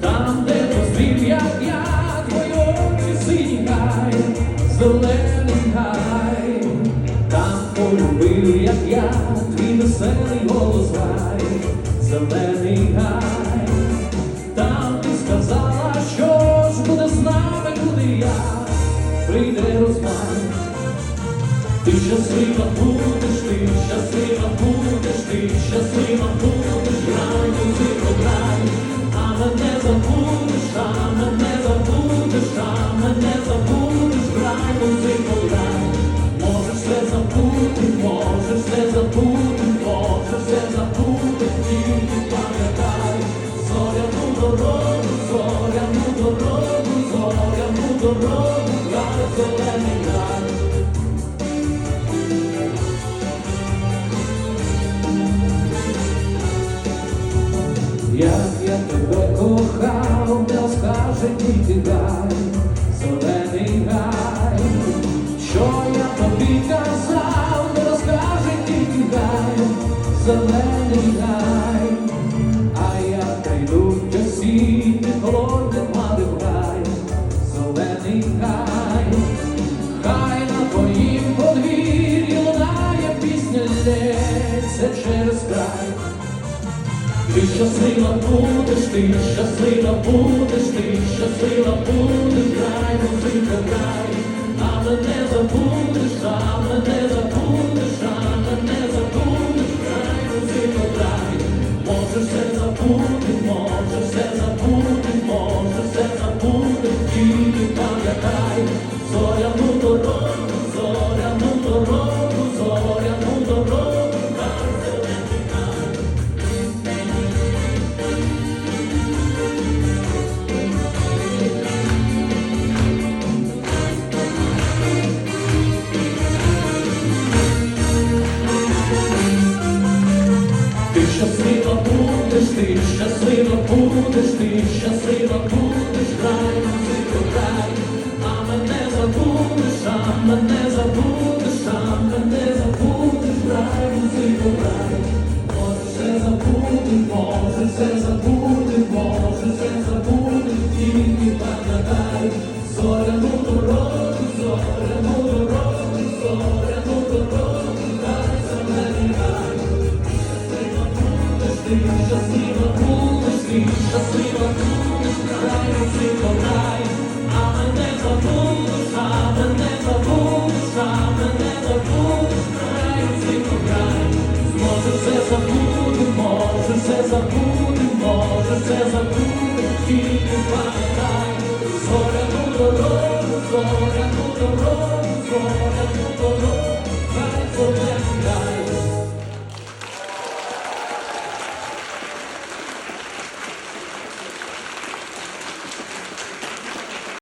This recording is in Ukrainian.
там, де зустрів, як я, твої очі зелений рай, там полюбив, як я, твій веселий голос рай, зелений рай, там ти сказала, що ж буде з нами, куди я прийде розмай. Ти щаслива будеш ти, щаслива будеш ти, щаслива будеш. Дорогу, дорогу, зоряну дорогу, грай, зелений грай. Як я тебе кохав, не скаже ні гай, зелений гай, зелений хай на твоїм подвір'ї лунає пісня лється через край. Ти щаслива будеш, ти щаслива будеш, ти щаслива щаслива будеш, ти щаслива будеш, ти ти щаслива будеш, грай, музико, грай, а мене забудеш, а мене забудеш, а мене забудеш, грай, музико, грай, зможеш все забути, можеш все забути, можеш все забути, тільки пам'ятай, зоряну дорогу, зоряну дорогу, зоряну дорогу.